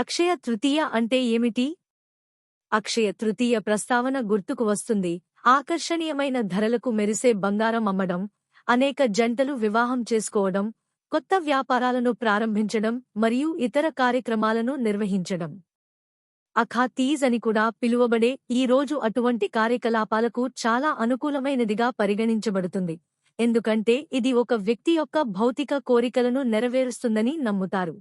అక్షయ తృతీయ అంటే ఏమిటి? అక్షయ తృతీయ ప్రస్తావన గుర్తుకు వస్తుంది. ఆకర్షణీయమైన ధరలకు మెరిసే బంగారం అమ్మడం అనేక జంటలు వివాహం చేసుకోవడం కొత్త వ్యాపారాలను ప్రారంభించడం మరియు ఇతర కార్యక్రమాలను నిర్వహించడం. అఖాతీజ్ అని కూడా పిలువబడే ఈ రోజు అటువంటి కార్యకలాపాలకు చాలా అనుకూలమైనదిగా పరిగణించబడుతుంది. ఎందుకంటే ఇది ఒక వ్యక్తి యొక్క భౌతిక కోరికలను నెరవేరుస్తుందని నమ్ముతారు.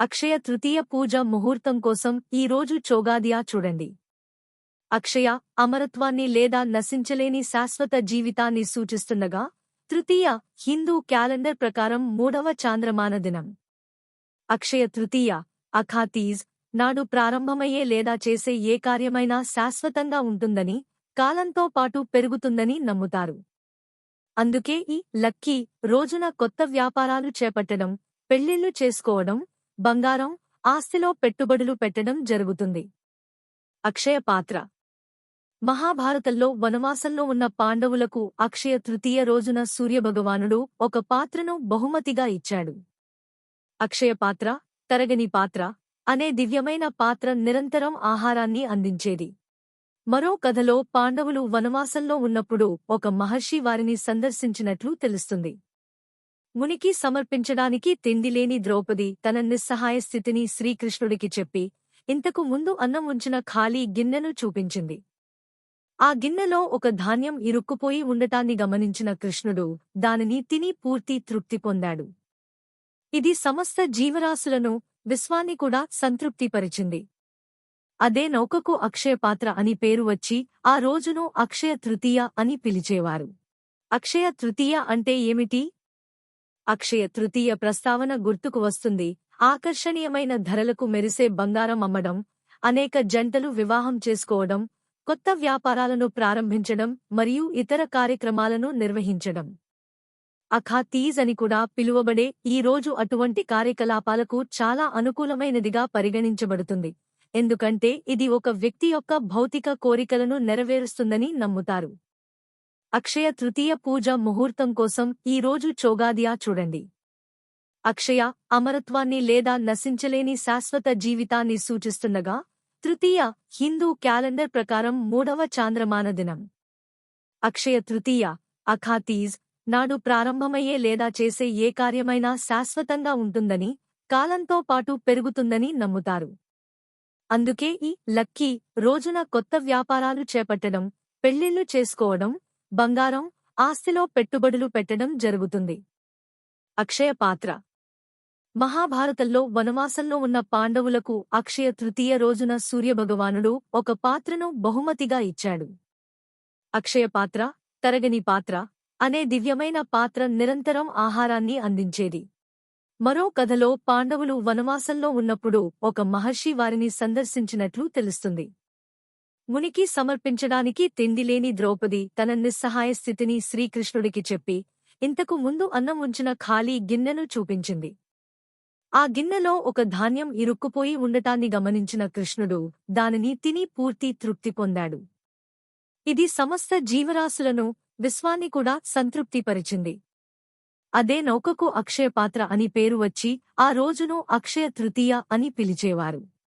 అక్షయ తృతీయ పూజ ముహూర్తం కోసం ఈ రోజు చోగాదియా చూడండి. అక్షయ అమరత్వాన్ని లేదా నశించలేని శాశ్వత జీవితాన్ని సూచిస్తుండగా తృతీయ హిందూ క్యాలెండర్ ప్రకారం మూడవ చాంద్రమాన దినం. అక్షయ తృతీయ అఖాతీజ్ నాడు ప్రారంభమయ్యే లేదా చేసే ఏ కార్యమైనా శాశ్వతంగా ఉంటుందని కాలంతో పాటు పెరుగుతుందని నమ్ముతారు. అందుకే ఈ లక్కీ రోజున కొత్త వ్యాపారాలు చేపట్టడం పెళ్ళిళ్ళు చేసుకోవడం బంగారం ఆస్తిలో పెట్టుబడులు పెట్టడం జరుగుతుంది. అక్షయ పాత్ర. మహాభారతంలో వనవాసంలో ఉన్న పాండవులకు అక్షయ తృతీయ రోజున సూర్యభగవానుడు ఒక పాత్రను బహుమతిగా ఇచ్చాడు. అక్షయ పాత్ర తరగని పాత్ర అనే దివ్యమైన పాత్ర నిరంతరం ఆహారాన్ని అందించేది. మరో కథలో పాండవులు వనవాసంలో ఉన్నప్పుడు ఒక మహర్షి వారిని సందర్శించినట్లు తెలుస్తుంది. మునికి సమర్పించడానికి తిండిలేని ద్రౌపది తన నిస్సహాయ స్థితిని శ్రీకృష్ణుడికి చెప్పి ఇంతకు ముందు అన్నం ఉంచిన ఖాళీ గిన్నెను చూపించింది. ఆ గిన్నెలో ఒక ధాన్యం ఇరుక్కుపోయి ఉండటాన్ని గమనించిన కృష్ణుడు దానిని తిని పూర్తి తృప్తి పొందాడు. ఇది సమస్త జీవరాశులను విశ్వాన్ని కూడా సంతృప్తిపరిచింది. అదే నౌకకు అక్షయపాత్ర అని పేరు వచ్చి ఆ రోజును అక్షయ తృతీయ అని పిలిచేవారు. అక్షయ తృతీయ అంటే ఏమిటి? అక్షయ తృతీయ ప్రస్తావన గుర్తుకు వస్తుంది. ఆకర్షణీయమైన ధరలకు మెరిసే బంగారం అమ్మడం అనేక జంటలు వివాహం చేసుకోవడం కొత్త వ్యాపారాలను ప్రారంభించడం మరియు ఇతర కార్యక్రమాలను నిర్వహించడం. అఖాతీజ్ అని కూడా పిలువబడే ఈ రోజు అటువంటి కార్యకలాపాలకు చాలా అనుకూలమైనదిగా పరిగణించబడుతుంది. ఎందుకంటే ఇది ఒక వ్యక్తి యొక్క భౌతిక కోరికలను నెరవేరుస్తుందని నమ్ముతారు. అక్షయ తృతీయ పూజ ముహూర్తం కోసం ఈ రోజు చోగాదియా చూడండి. అక్షయ అమరత్వాన్ని లేదా నశించలేని శాశ్వత జీవితాన్ని సూచిస్తుండగా తృతీయ హిందూ క్యాలెండర్ ప్రకారం మూడవ చాంద్రమాన దినం. అక్షయ తృతీయ అఖాతీజ్ నాడు ప్రారంభమయ్యే లేదా చేసే ఏ కార్యమైనా శాశ్వతంగా ఉంటుందని కాలంతో పాటు పెరుగుతుందని నమ్ముతారు. అందుకే ఈ లక్కీ రోజున కొత్త వ్యాపారాలు చేపట్టడం పెళ్ళిళ్ళు చేసుకోవడం బంగారం ఆస్తిలో పెట్టుబడులు పెట్టడం జరుగుతుంది. అక్షయ పాత్ర. మహాభారతంలో వనవాసంలో ఉన్న పాండవులకు అక్షయ తృతీయ రోజున సూర్యభగవానుడు ఒక పాత్రను బహుమతిగా ఇచ్చాడు. అక్షయ పాత్ర తరగని పాత్ర అనే దివ్యమైన పాత్ర నిరంతరం ఆహారాన్ని అందించేది. మరో కథలో పాండవులు వనవాసంలో ఉన్నప్పుడు ఒక మహర్షి వారిని సందర్శించినట్లు తెలుస్తుంది. మునికి సమర్పించడానికి తిండిలేని ద్రౌపది తన నిస్సహాయ స్థితిని శ్రీకృష్ణుడికి చెప్పి ఇంతకు ముందు అన్నం ఉంచిన ఖాళీ గిన్నెను చూపించింది. ఆ గిన్నెలో ఒక ధాన్యం ఇరుక్కుపోయి ఉండటాన్ని గమనించిన కృష్ణుడు దానిని తిని పూర్తి తృప్తి పొందాడు. ఇది సమస్త జీవరాశులను విశ్వాన్ని కూడా సంతృప్తిపరిచింది. అదే నౌకకు అక్షయపాత్ర అని పేరు వచ్చి ఆ రోజును అక్షయ తృతీయ అని పిలిచేవారు.